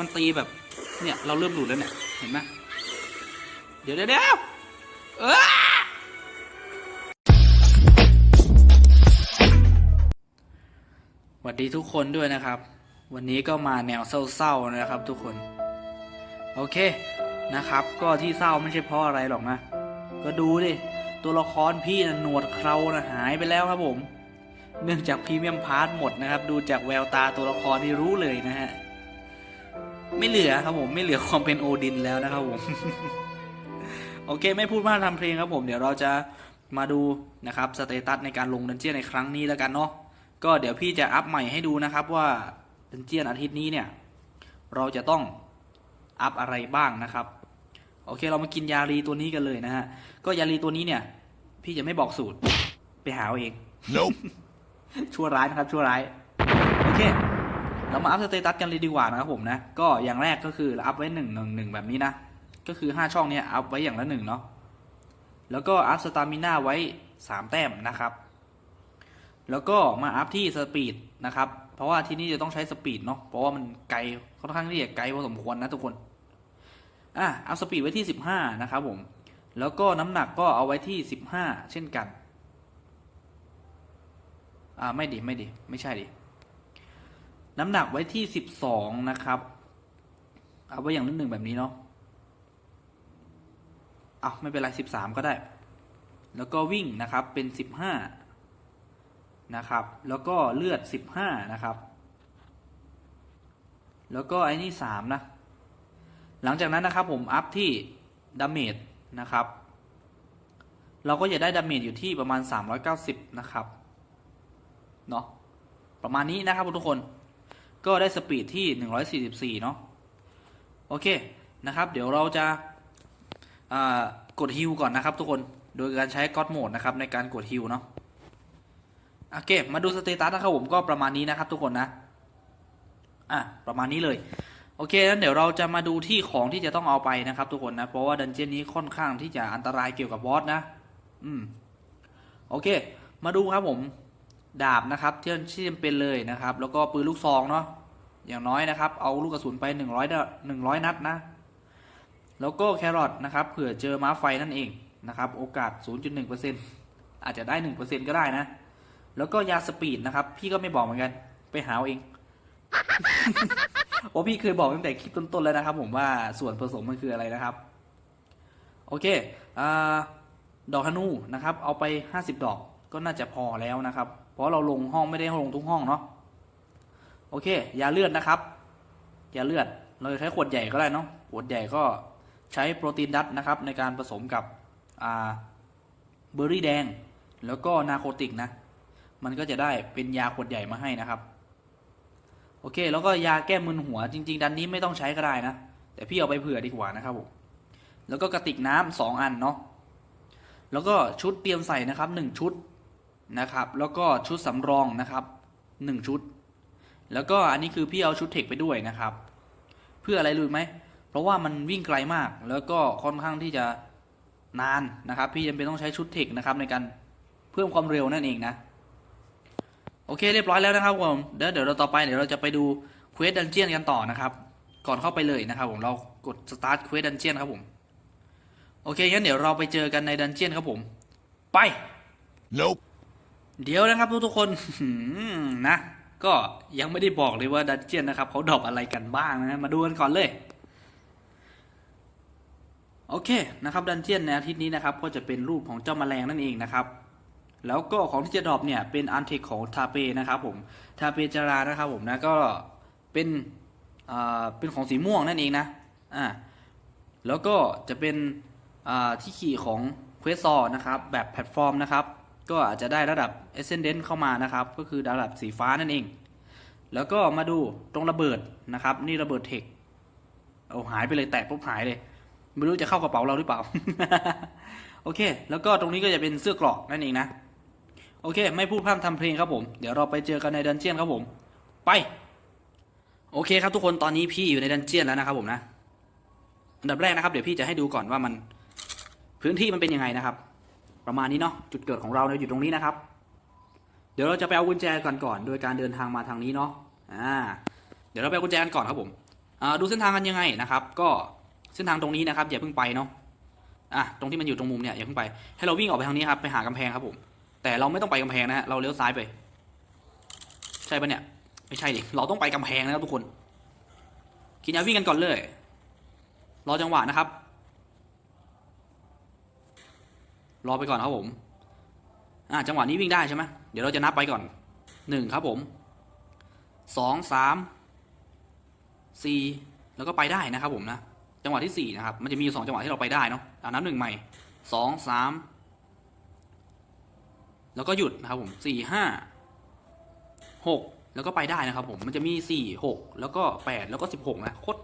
มันตีแบบ เนี่ยเราเริ่มหลุดแล้วเนี่ย เห็นไหมเดี๋ยวเดี๋ยวเดี๋ยวเออสวัสดีทุกคนด้วยนะครับ วันนี้ก็มาแนวเศร้าๆนะครับ ทุกคน โอเคนะครับ ก็ที่เศร้าไม่ใช่เพราะอะไรหรอกนะ ก็ดูดิ ตัวละครพี่นะหนวดเครานะหายไปแล้วครับผม เนื่องจากพรีเมียมพาร์ทหมดนะครับ ดูจากแววตาตัวละครที่รู้เลยนะฮะ ไม่เหลือครับผมไม่เหลือความเป็นโอดินแล้วนะครับผมโอเค ไม่พูดมากทำเพลงครับผม เดี๋ยวเราจะมาดูนะครับสเตตัสในการลงดันเจียนในครั้งนี้แล้วกันเนาะก็เดี๋ยวพี่จะอัพใหม่ให้ดูนะครับว่าดันเจียนอาทิตย์นี้เนี่ย เราจะต้องอัพอะไรบ้างนะครับ โอเคเรามากินยาลีตัวนี้กันเลยนะฮะก็ยาลีตัวนี้เนี่ย พี่จะไม่บอกสูตรไปหาเอาเอง Nope. ชั่วร้ายนะครับชั่วร้าย โอเค เรามาอัพสเตตัสกันเลยดีกว่านะครับผมนะ ก็อย่างแรกก็คืออัพไว้หนึ่งหนึ่งหนึ่งแบบนี้นะ ก็คือห้าช่องเนี้ยอัพไว้อย่างละหนึ่งเนาะ แล้วก็อัพสตามิน่าไว้สามแต้มนะครับ แล้วก็มาอัพที่สปีดนะครับ เพราะว่าที่นี่จะต้องใช้สปีดเนาะ เพราะว่ามันไกลค่อนข้างที่จะไกลพอสมควรนะทุกคน อะอัพสปีดไว้ที่สิบห้านะครับผม แล้วก็น้ำหนักก็เอาไว้ที่สิบห้าเช่นกัน อ่าไม่ดิไม่ดิไม่ใช่ดิ น้ำหนักไว้ที่สิบสองนะครับ เอาไว้อย่างละหนึ่งแบบนี้เนาะเอาไม่เป็นไรสิบสามก็ได้ แล้วก็วิ่งนะครับเป็นสิบห้านะครับ แล้วก็เลือดสิบห้านะครับ แล้วก็ไอ้นี่สามนะ หลังจากนั้นนะครับผมอัพที่ดาเมจนะครับ เราก็จะได้ดาเมจอยู่ที่ประมาณ 390 นะครับ เนาะประมาณนี้นะครับทุกคน ก็ได้สปีดที่ 144 เนาะโอเคนะครับ เดี๋ยวเราจะากดฮิลก่อนนะครับทุกคนโดยการใช้ก็อดโหมดนะครับในการกดฮิลเนาะโอเคมาดูสเตตัสนะครับผมก็ประมาณนี้นะครับทุกคนนะอะประมาณนี้เลยโอเคงั้นเดี๋ยวเราจะมาดูที่ของที่จะต้องเอาไปนะครับ ทุกคนนะเพราะว่าดันเจี้ยนนี้ค่อนข้างที่จะอันตรายเกี่ยวกับบอสนะ อืมโอเค มาดูครับผม ดาบนะครับที่ที่จำเป็นเลยนะครับ แล้วก็ปืนลูกซองเนาะอย่างน้อยนะครับ เอาลูกกระสุนไปหนึ่งร้อยหนึ่งร้อยนัดนะ แล้วก็แครอทนะครับเผื่อเจอม้าไฟนั่นเองนะครับ โอกาส 0.1%อาจจะได้ 1%ก็ได้นะ แล้วก็ยาสปีดนะครับ พี่ก็ไม่บอกเหมือนกัน ไปหาเอาเองโอ้พี่เคยบอกตั้งแต่คลิปต้นๆแล้วนะครับ ผมว่าส่วนผสมมันคืออะไรนะครับ โอเคอดอกฮานูนะครับ เอาไป 50 ดอกก็น่าจะพอแล้วนะครับ เพราะเราลงห้องไม่ได้ลงทุกห้องเนาะโอเคยาเลือดนะครับยาเลือดเราจะใช้ขวดใหญ่ก็ได้เนาะขวดใหญ่ก็ใช้โปรตีนดัตนะครับ ในการผสมกับเบอร์รี่แดง แล้วก็นาโคติกนะ มันก็จะได้เป็นยาขวดใหญ่มาให้นะครับ โอเค แล้วก็ยาแก้มึนหัวจริง ๆ ดันนี้ไม่ต้องใช้ก็ได้นะ แต่พี่เอาไปเผื่อดีกว่านะครับผมแล้วก็กระติกน้ำสองอันเนาะแล้วก็ชุดเตรียมใส่นะครับหนึ่งชุด นะครับ แล้วก็ชุดสำรองนะครับหนึ่งชุด แล้วก็อันนี้คือพี่เอาชุดเทคไปด้วยนะครับ เพื่ออะไรรู้ไหม เพราะว่ามันวิ่งไกลมาก แล้วก็ค่อนข้างที่จะนานนะครับ พี่จำเป็นต้องใช้ชุดเทคนะครับในการเพิ่มความเร็วนั่นเองนะ โอเคเรียบร้อยแล้วนะครับผมเดี๋ยวเดี๋ยวเราต่อไปเดี๋ยวเราจะไปดูเควสดันเจียนกันต่อนะครับ ก่อนเข้าไปเลยนะครับผมเรากด start เควสดันเจียนครับผม โอเคงั้นเดี๋ยวเราไปเจอกันในดันเจียนครับผม ไป Nope. เดี๋ยวนะครับทุกๆคนนะ ก็ยังไม่ได้บอกเลยว่าดันเจียนนะครับเขาดรอปอะไรกันบ้างนะมาดูกันก่อนเลยโอเคนะครับดันเจียนในอาทิตย์นี้นะครับก็จะเป็นรูปของเจ้าแมลงนั่นเองนะครับแล้วก็ของที่จะดรอปเนี่ยเป็นอันเทคของทาเปนะครับผมทาเปจารานะครับผมนะก็เป็นอ่าเป็นของสีม่วงนั่นเองนะอ่าแล้วก็จะเป็นอ่าที่ขี่ของเควสซอนะครับแบบแพลตฟอร์มนะครับ ก็อาจจะได้ระดับ Ascendant เข้ามานะครับ ก็คือระดับสีฟ้านั่นเอง แล้วก็มาดูตรงระเบิดนะครับ นี่ระเบิดเทคเอาหายไปเลยแตกปุ๊บหายเลย ไม่รู้จะเข้ากระเป๋าเราหรือเปล่า โอเค แล้วก็ตรงนี้ก็จะเป็นเสื้อกราะนั่นเองนะ โอเค ไม่พูดพร่ำทำเพลงครับผม เดี๋ยวเราไปเจอกันในดันเจียนครับผม ไป โอเคครับทุกคน ตอนนี้พี่อยู่ในดันเจียนแล้วนะครับผมนะ อันดับแรกนะครับ เดี๋ยวพี่จะให้ดูก่อนว่ามัน พื้นที่มันเป็นยังไงนะครับ ประมาณนี้เนาะจุดเกิดของเราเนี่ยอยู่ตรงนี้นะครับ เดี๋ยวเราจะไปเอากุญแจก่อนก่อนโดยการเดินทางมาทางนี้เนาะอ่าเดี๋ยวเราไปเอากุญแจกันก่อนครับผมอ่าดูเส้นทางกันยังไงนะครับ ก็เส้นทางตรงนี้นะครับอย่าเพิ่งไปเนาะอะตรงที่มันอยู่ตรงมุมเนี่ยอย่าเพิ่งไปให้เราวิ่งออกไปทางนี้ครับไปหากำแพงครับผม แต่เราไม่ต้องไปกำแพงนะฮะเราเลี้ยวซ้ายไป ใช่ปะเนี่ย ไม่ใช่ดิเราต้องไปกำแพงนะครับทุกคนกินยาวิ่งกันก่อนเลย รอจังหวะนะครับ รอไปก่อนครับผมอ่าจังหวะนี้วิ่งได้ใช่ไหมเดี๋ยวเราจะนับไปก่อนหนึ่งครับผมสองสามสี่แล้วก็ไปได้นะครับผมนะจังหวะที่สี่นะครับมันจะมีอยู่สองจังหวะที่เราไปได้เนาะอ่านับหนึ่งใหม่สองสามแล้วก็หยุดนะครับผมสี่ห้าหกแล้วก็ไปได้นะครับผมมันจะมีสี่หกแล้วก็แปดแล้วก็สิบหกนะโคตร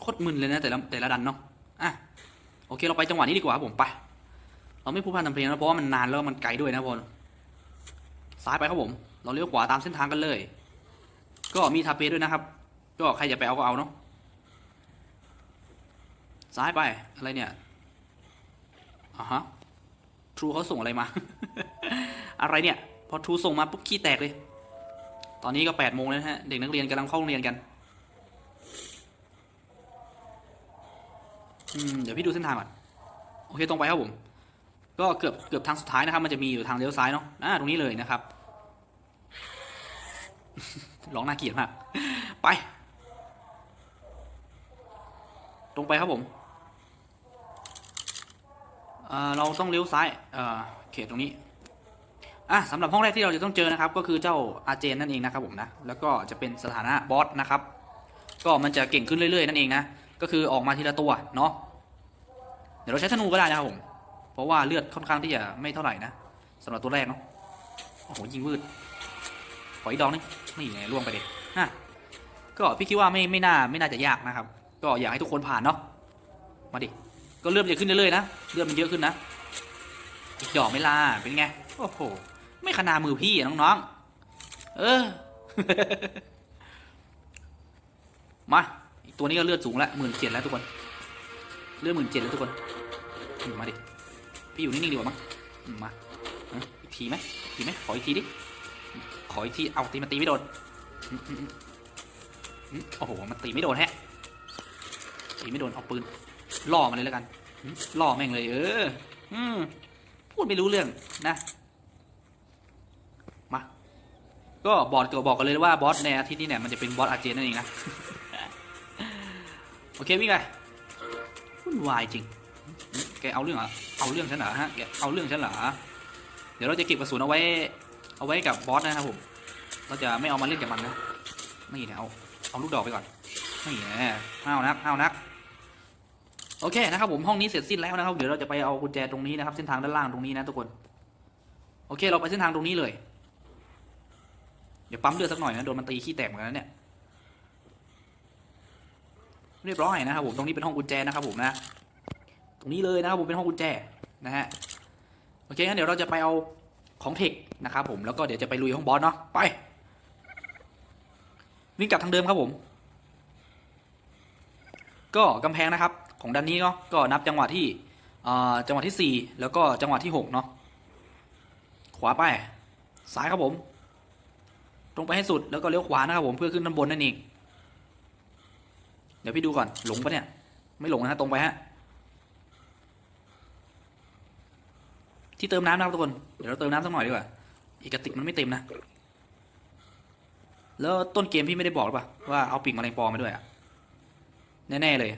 โคตรมึนเลยนะแต่ละแต่ละดันเนาะอะโอเคเราไปจังหวะนี้ดีกว่าครับผมไป เราไม่พูดพร่ำทำเพลงนะเพราะว่ามันนานแล้วมันไกลด้วยนะพลซ้ายไปครับผม เราเลี้ยวขวาตามเส้นทางกันเลย ก็มีทาเปด้วยนะครับ ก็ใครจะไปเอาก็เอาเนาะซ้ายไปอะไรเนี่ยอะฮะทรูเขาส่งอะไรมา อะไรเนี่ย พอทรูส่งมาปุ๊บขี้แตกเลย ตอนนี้ก็แปดโมงแล้วฮะ เด็กนักเรียนกำลังเข้าโรงเรียนกันอืมเดี๋ยวพี่ดูเส้นทางก่อน โอเคตรงไปครับผม ก็เกือบเกือบทางสุดท้ายนะครับ มันจะมีอยู่ทางเลี้ยวซ้ายเนาะอ่าตรงนี้เลยนะครับร้องน่าเกลียดมาก ไป ตรงไปครับผมเเราต้องเลี้ยวซ้ายเอ่อเขตตรงนี้อะสำหรับห้องแรกที่เราจะต้องเจอนะครับ ก็คือเจ้าอาเจนนั่นเองนะครับผมนะ แล้วก็จะเป็นสถานะบอสนะครับ ก็มันจะเก่งขึ้นเรื่อยๆนั่นเองนะ ก็คือออกมาทีละตัวเนาะ เดี๋ยวเราใช้ธนูก็ได้นะครับผม ราะว่าเลือดค่อนข้างที่จะไม่เท่าไหร่นะสำหรับตัวแรกเนาะโอ้โหยิงวืดขออีกดอกนึงนี่ไงล่วงไปเด็ฮะก็พี่คิดว่าไม่ไม่น่าไม่น่าจะยากนะครับ ก็อยากให้ทุกคนผ่านเนาะมาดิก็เริ่มจะขึ้นเรื่อยๆนะเลือดมันเยอะขึ้นนะอีกดอกไม่ลาเป็นไงโอ้โหไม่ขนามือพี่อะน้องๆเออมาตัวนี้ก็เลือดสูงแล้วหมื่นเจ็ดแล้วทุกคน เลือดหมื่นเจ็ดแล้วทุกคน มาดิ พี่อยู่นิ่งๆดีกว่ามั้งมาอีกทีไหมทีไหมขออีกทีดิขออีกทีเอาตีมันตีไม่โดนอืมอืมอืมอืมโอ้โหมันตีไม่โดนแฮะตีไม่โดนเอาปืนล่อมันเลยแล้วกันล่อแม่งเลย เออพูดไม่รู้เรื่องนะมาก็บอร์ดก็บอกกันเลยว่าบอสในอาทิตย์นี้เนี่ยมันจะเป็นบอสอาเจนนั่นเองนะโอเควิ่งไปวุ่นวายจริง แกเอาเรื่องเหรอเอาเรื่องฉันเหรอฮะแกเอาเรื่องฉันเหรอเดี๋ยวเราจะเก็บกระสุนเอาไว้ เอาไว้กับบอสนะครับผมเราจะไม่เอามาเล่นกับมันนะนี่เนี่ยเอาเอาลูกดอกไปก่อนนี่แน่ห้าวนักห้าวนักโอเคนะครับผมห้องนี้เสร็จสิ้นแล้วนะครับ เดี๋ยวเราจะไปเอากุญแจตรงนี้นะครับ เส้นทางด้านล่างตรงนี้นะทุกคน โอเค เราไปเส้นทางตรงนี้เลย เดี๋ยวปั๊มเลือดสักหน่อยนะโดนมันตีขี้แตกเหมือนกันเนี่ยเรียบร้อยนะครับผมตรงนี้เป็นห้องกุญแจนะครับผมนะ ตรงนี้เลยนะครับผมเป็นห้องกุญแจนะฮะโอเคงั้นเดี๋ยวเราจะไปเอาของเทคนะครับผมแล้วก็เดี๋ยวจะไปลุยห้องบอสเนาะไปวิ่งกลับทางเดิมครับผม ก็กำแพงนะครับ ของด้านนี้เนาะก็นับจังหวะที่จังหวะที่สี่แล้วก็จังหวะที่หกเนาะขวาไปซ้ายครับผม ตรงไปให้สุดแล้วก็เลี้ยวขวานะครับผมเพื่อขึ้นด้านบนนั่นเองเดี๋ยวพี่ดูก่อนหลงปะเนี่ย ไม่หลงนะฮะตรงไปฮะ ที่เติมน้ำนะครับทุกคน เดี๋ยวเราเติมน้ำสักหน่อยดีกว่า อีกกระติกมันไม่เต็มนะ แล้วต้นเกมพี่ไม่ได้บอกหรือเปล่าว่าเอาปีกแมลงปอมาด้วยอะแน่ๆเลย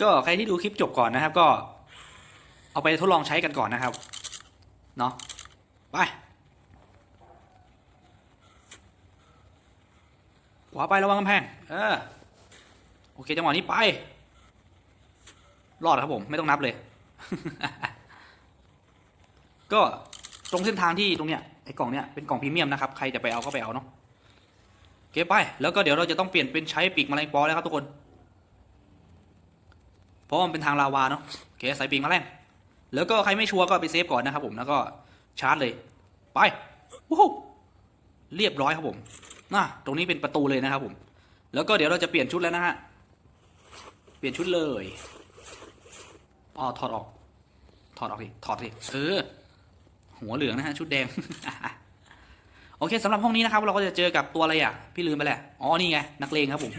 ก็ใครที่ดูคลิปจบก่อนนะครับ ก็ เอาไปทดลองใช้กันก่อนนะครับ เนาะไปขวาไประวังกำแพง เออ โอเคจังหวะนี้ไป รอดครับผม ไม่ต้องนับเลย ก็ตรงเส้นทางที่ตรงเนี้ยไอ้กล่องเนี้ยเป็นกล่องพรีเมียมนะครับใครจะไปเอาก็ไปเอาเนาะโอเคไป แล้วก็เดี๋ยวเราจะต้องเปลี่ยนเป็นใช้ปีกแมลงปอแล้วครับทุกคน เพราะมันเป็นทางลาวาเนาะโอเคใส่ปีกแมลงแล้วก็ใครไม่ชัวร์ก็ไปเซฟก่อนนะครับผมแล้วก็ชาร์จเลย ไปวู้เรียบร้อยครับผมน่ะตรงนี้เป็นประตูเลยนะครับผม แล้วก็เดี๋ยวเราจะเปลี่ยนชุดแล้วนะฮะเปลี่ยนชุดเลยอ๋อถอดออก ถอดออกดิถอดดิเออ หัวเหลืองนะฮะชุดแดง โอเคสำหรับห้องนี้นะครับ เราก็จะเจอกับตัวอะไรอะ พี่ลืมไปแหละอ๋อนี่ไงนักเลงครับผม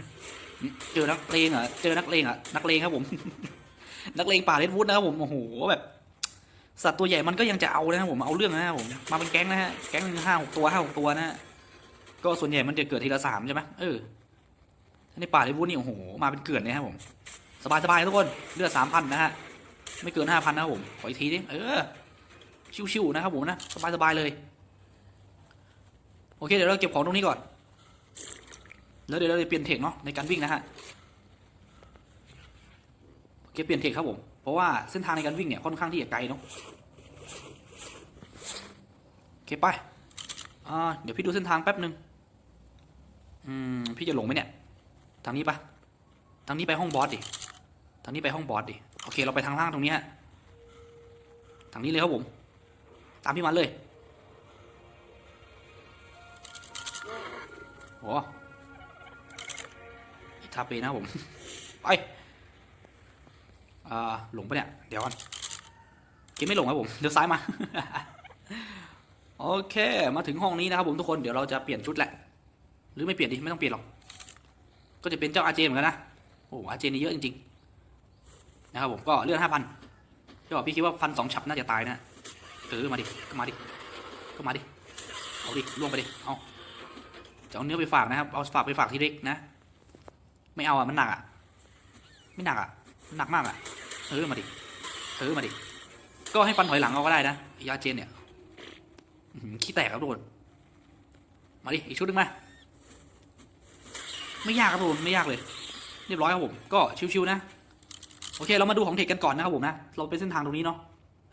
เจอนักเลงเหรอเจอนักเลงอะนักเลงครับผม นักเลงป่าเลดวูดนะครับผมโอ้โหแบบสัตว์ตัวใหญ่มันก็ยังจะเอานะครับผมเอาเรื่องนะครับผมมาเป็นแก๊งนะฮะแก๊งหนึ่งห้าหกตัวห้าหกตัวนะฮะก็ส่วนใหญ่มันจะเกิดทีละสามใช่ไหมเออในป่าเลดวูดนี่โอ้โหมาเป็นเกิดเลยครับผมสบายสบายๆทุกคนเลือดสามพันนะฮะไม่เกินห้าพันนะครับผมขออีกทีดิเออ ชิวๆนะครับผมนะสบายสบายๆเลย โอเคเดี๋ยวเราเก็บของตรงนี้ก่อน แล้วเดี๋ยวเราจะเปลี่ยนเทคเนาะในการวิ่งนะฮะโอเคเปลี่ยนเทคครับผม เพราะว่าเส้นทางในการวิ่งเนี่ยค่อนข้างที่จะไกลเนาะโอเคไปอ่าเดี๋ยวพี่ดูเส้นทางแป๊บหนึ่งอืมพี่จะหลงไหมเนี่ย ทางนี้ปะทางนี้ไปห้องบอสดิ ทางนี้ไปห้องบอสดิ โอเค เราไปทางล่างตรงนี้ฮะ ทางนี้เลยครับผม ตามพี่มันเลยโอ้อิทาเปนะผม ไปอ่าหลงปะเนี่ย เดี๋ยวก่อนเกมไม่หลงครับผม เดี๋ยวซ้ายมา โอเค มาถึงห้องนี้นะครับผมทุกคน เดี๋ยวเราจะเปลี่ยนชุดแหละ หรือไม่เปลี่ยนดิ ไม่ต้องเปลี่ยนหรอก ก็จะเป็นเจ้าอาเจนเหมือนกันนะ โอ้อาเจนี่เยอะจริงๆ นะครับผม ก็เลือดห้าพันพี่บอกพี่คิดว่าฟันสองฉับน่าจะตายนะ ออมาดิก็มาดิก็มาดิเอาดิล่วงไปดิเอาจะเอาเนื้อไปฝากนะครับเอาฝากไปฝากที่เล็กนะ ไม่เอาอะมันหนักอะไม่หนักอะมันหนักมากอะเออมาดิเออมาดิก็ให้ฟันถอยหลังเอาก็ได้นะยาเจนเนี่ยขี้แตกครับทุกคนมาดิอีกชุดหนึงมาไม่ยากครับทุกคนไม่ยากเลย เรียบร้อยครับผมก็ชิวๆนะโอเค เรามาดูของเทคกันก่อนนะครับผมนะ เราเป็นเส้นทางตรงนี้เนาะ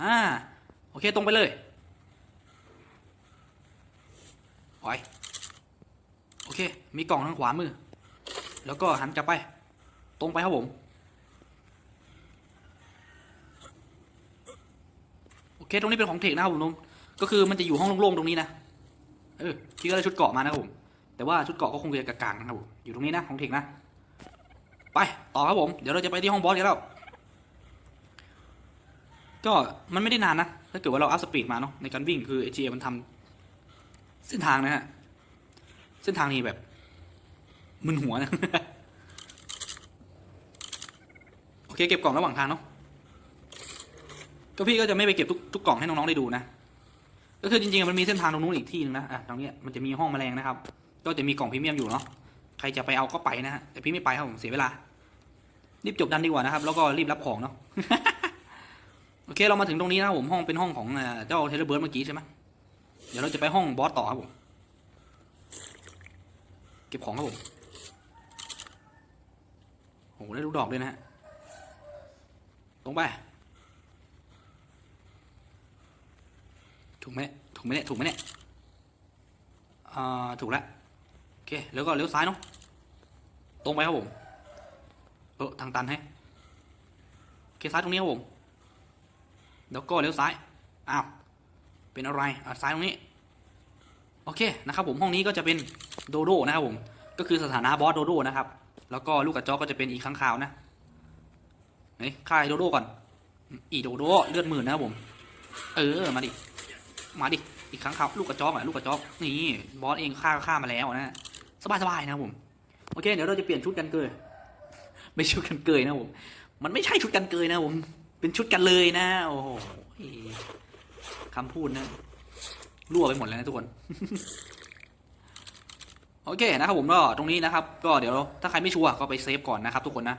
อ่า โอเคตรงไปเลยไปโอเค มีกล่องทางขวามือ แล้วก็หันกลับไป ตรงไปครับผม โอเค ตรงนี้เป็นของเทคนะครับผมนุ้มก็คือมันจะอยู่ห้องโล่งๆตรงนี้นะ เออพี่ก็ได้ชุดเกาะมานะครับผม แต่ว่าชุดเกาะก็คงจะกากๆนะครับผม อยู่ตรงนี้นะของเทคนะ ไปต่อครับผม เดี๋ยวเราจะไปที่ห้องบอสกันแล้ว ก็มันไม่ได้นานนะ ถ้าเกิดว่าเราอัพสปีดมาเนาะในการวิ่งคือ AGA มันทำเส้นทางนะฮะ เส้นทางนี้แบบ มึนหัวนะ โอเค เก็บกล่องระหว่างทางเนาะก็พี่ก็จะไม่ไปเก็บทุกทุกกล่องให้น้องๆได้ดูนะ ก็คือจริงๆมันมีเส้นทางตรงนู้นอีกที่หนึงนะ อะตรงเนี้ยมันจะมีห้องแมลงนะครับ ก็จะมีกล่องพรีเมียมอยู่เนาะ ใครจะไปเอาก็ไปนะฮะ แต่พี่ไม่ไปครับผมเสียเวลา รีบจบดันดีกว่านะครับ แล้วก็รีบรับของเนาะ อเคเรามาถึงตรงนี้นะครับผมห้องเป็นห้องของเจ้าเทเลเบิร์ดเมื่อกี้ใช่ไหมเดี๋ยวเราจะไปห้องบอสต่อครับผม เก็บของครับผมโอ้ได้ลูกดอกด้วยนะฮะตรงไปถูกไหมถูกไหมเนี่ยถูกไหมเนี่ยอ่าถูกแล้วโอเคแล้วก็เลี้ยวซ้ายเนาะตรงไปครับผมเออทางตันให้โอเคซ้ายตรงนี้ครับผม แล้วก็เลี้ยวซ้ายอ้าวเป็นอะไรอะซ้ายตรงนี้ โอเคนะครับผมห้องนี้ก็จะเป็นโดโดนะครับผมก็คือสถานะบอสโดโดนะครับ แล้วก็ลูกกระจอกก็จะเป็นอีกข้างคาวนะไหนฆ่าไอ้โดโดก่อน อีโดโดเลือดหมื่นนะครับผม เออมาดิมาดิอีกครั้งคาวลูกกระจอกอะลูกกระจอกนี่บอสเองฆ่าฆ่ามาแล้วนะสบายสบายๆนะครับผมโอเคเดี๋ยวเราจะเปลี่ยนชุดกันเกยไม่ชุดกันเกยนะครับผมมันไม่ใช่ชุดกันเกยนะครับผม เป็นชุดกันเลยนะ โอ้โหคำพูดนะรั่วไปหมดแล้วนะทุกคน โอเคนะครับผมก็ตรงนี้นะครับ ก็เดี๋ยวถ้าใครไม่ชัวร์ก็ไปเซฟก่อนนะครับ ทุกคนนะ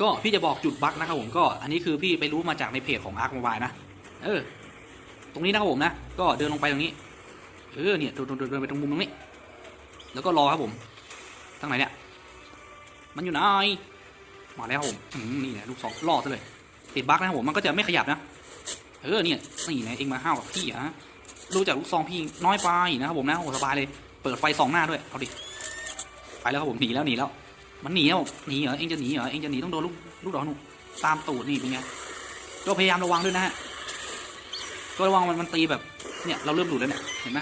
ก็พี่จะบอกจุดบั๊กนะครับผมก็อันนี้คือพี่ไปรู้มาจากในเพจของ Ark Mobile นะ เออ ตรงนี้นะครับผมนะ ก็เดินลงไปตรงนี้ เออเนี่ยเดินเดินเดินเดินไปตรงมุมตรงนี้ แล้วก็รอครับผมทางไหนเนี่ย มันอยู่ไหน มาแล้วผมนี่แหละลูกสองล่อซะเลย ติดบั๊กนะครับผมมันก็จะไม่ขยับนะ เออเนี่ยนี่นะเองมาห้าวกับพี่อะฮะรู้จากลูกซองพี่น้อยไปนะครับผมนะโอ้สบายเลย เปิดไฟสองหน้าด้วยเอาดิไปแล้วครับผมหนีแล้วหนีแล้ว มันหนีแล้วหนีเหรอเองจะหนีเหรอเองจะหนีต้องโดนลูกลูกดอกหนูตามตูดนี่เป็นไงก็พยายามระวังด้วยนะฮะก็ระวังมันมันตีแบบเนี่ยเราเริ่มหลุดแล้วเนี่ยเห็นไหม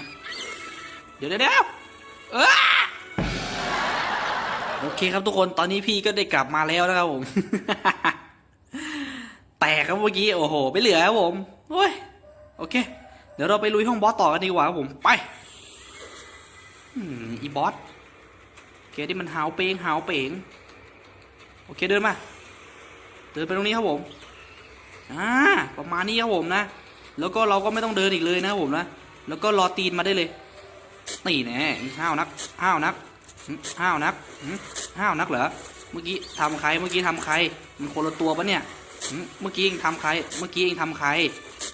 เดี๋ยวเดี๋ยวเดี๋ยวเออ เคครับทุกคนตอนนี้พี่ก็ได้กลับมาแล้วนะครับผม แตกครับเมื่อกี้โอ้โหไม่เหลือครับผมโอ้ยโอเค เดี๋ยวเราไปลุยห้องบอสต่อกันดีกว่าครับผมไปอีบอสโอเคที่มันหาวเปงหาวเปงโอเคเดินมาเดินไปตรงนี้ครับผมอ่าประมาณนี้ครับผมนะ แล้วก็เราก็ไม่ต้องเดินอีกเลยนะครับผมนะแล้วก็รอตีนมาได้เลยนี่แน่ห้าวนักห้าวนัก ห้าวนักห้าวนักเหรอ เมื่อกี้ทำใคร เมื่อกี้ทำใคร มันคนละตัวปะเนี่ย เมื่อกี้เองทำใคร เมื่อกี้เองทำใคร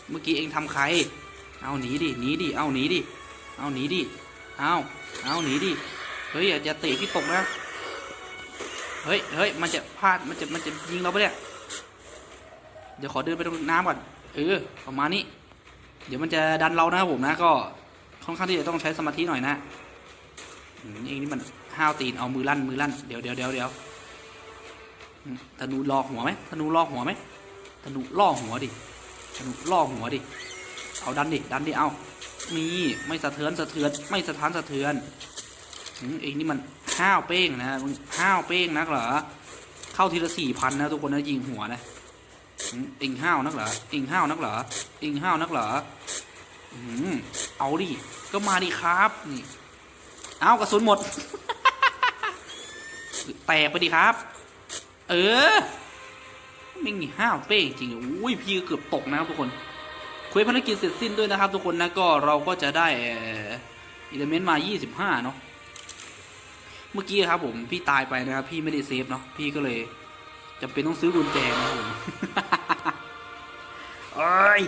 เมื่อกี้เองทำใคร เอาหนีดิ หนีดิ เอาหนีดิ เอาหนีดิ เอาเอาหนีดิ เฮ้ยอย่าเตะพี่ตกนะ เฮ้ย เฮ้ย มันจะพลาด มันจะ มันจะยิงเราปะเนี่ย เดี๋ยวขอเดินไปตรงน้ำก่อน เออประมาณนี้ เดี๋ยวมันจะดันเรานะครับผมนะ ก็ค่อนข้างที่จะต้องใช้สมาธิหน่อยนะ เองนี่มันห้าวตีนเอามือลั่นมือลั่นเดี๋ยวเดี๋ยวเดี๋ยวเดี๋ยวธนูล่อหัวไหมธนูล่อหัวไหมธนูล่อหัวดิธนูล่อหัวดิเอาดันดิดันดิเอามีไม่สะเทือนสะเทือนไม่สะท้านสะเทือนอืมเองนี่มันห้าวเป้งนะมึงห้าวเป้งนักเหรอเข้าทีละสี่พันนะทุกคนนะยิงหัวนะอืมเอ็งห้าวนักเหรอเอ็งห้าวนักเหรอเอ็งห้าวนักเหรออืมเอาดิก็มาดิครับนี่ เอากระสุนหมด แตกไปดิครับ เออไม่งนี่ห้าวเป้จริงๆอุ้ยพี่ก็เกือบตกนะครับทุกคนคุยภารกิจเสร็จสิ้นด้วยนะครับ ทุกคนนะก็เราก็จะได้อิเลเมนต์มา 25 เนาะเมื่อกี้ครับผมพี่ตายไปนะครับพี่ไม่ได้เซฟเนาะพี่ก็เลยจำเป็นต้องซื้อกุญแจนะผมเอ้ย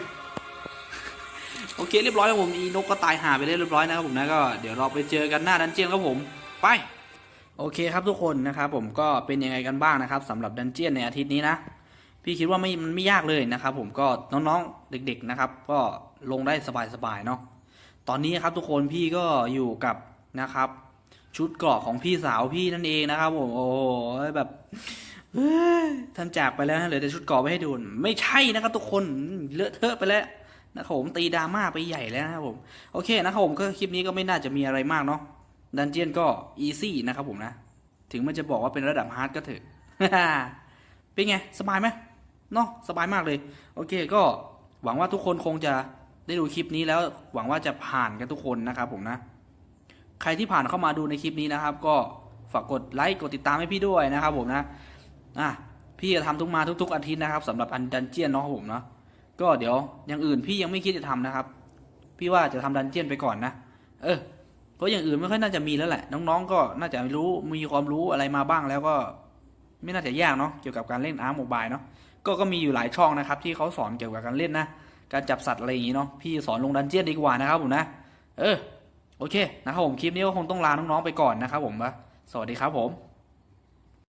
โอเคเรียบร้อยครับผมอีนกก็ตายหาไปเรียบร้อยนะครับผมนะก็เดี๋ยวเราไปเจอกันหน้าดันเจียนครับผมไปโอเคครับทุกคนนะครับผมก็เป็นยังไงกันบ้างนะครับสำหรับดันเจียนในอาทิตย์นี้นะพี่คิดว่าไม่มันไม่ยากเลยนะครับ ผมก็น้องๆเด็ก ๆนะครับ ก็ลงได้สบายๆเนาะตอนนี้ครับทุกคนพี่ก็อยู่กับนะครับ ชุดเกราะของพี่สาวพี่นั่นเองนะครับผมโอ้โหแบบท่านจากไปแล้วนะเหลือแต่ชุดเกราะไว้ให้ดูไม่ใช่นะครับทุกคนเลอะเทอะไปแล้ว นะครับผมตีดราม่าไปใหญ่แล้วนะครับผมโอเคนะครับผมก็คลิปนี้ก็ไม่น่าจะมีอะไรมากเนาะดันเจียนก็อีซี่นะครับผมนะ ถึงมันจะบอกว่าเป็นระดับฮาร์ดก็เถอะเป็นไง สบายไหมเนาะสบายมากเลย โอเคก็หวังว่าทุกคนคงจะได้ดูคลิปนี้แล้วหวังว่าจะผ่านกันทุกคนนะครับผมนะ ใครที่ผ่านเข้ามาดูในคลิปนี้นะครับ ก็ฝากกดไลค์กดติดตามให้พี่ด้วยนะครับผมนะอะพี่จะทำทุกมาทุก ๆ อาทิตย์นะครับสำหรับอันดันเจียนเนาะครับผมเนาะ ก็เดี๋ยวอย่างอื่นพี่ยังไม่คิดจะทำนะครับ พี่ว่าจะทำดันเจียนไปก่อนนะ เออ เพราะอย่างอื่นไม่ค่อยน่าจะมีแล้วแหละ น้องๆ ก็น่าจะรู้มีความรู้อะไรมาบ้างแล้วก็ ไม่น่าจะยากเนาะเกี่ยวกับการเล่นอาร์มโมบายเนาะก็ก็มีอยู่หลายช่องนะครับ ที่เขาสอนเกี่ยวกับการเล่นนะการจับสัตว์อะไรอย่างงี้เนาะพี่สอนลงดันเจียนดีกว่านะครับผมนะ เออ โอเคนะครับผมคลิปนี้ก็คงต้องลาน้องๆไปก่อนนะครับผมนะสวัสดีครับผม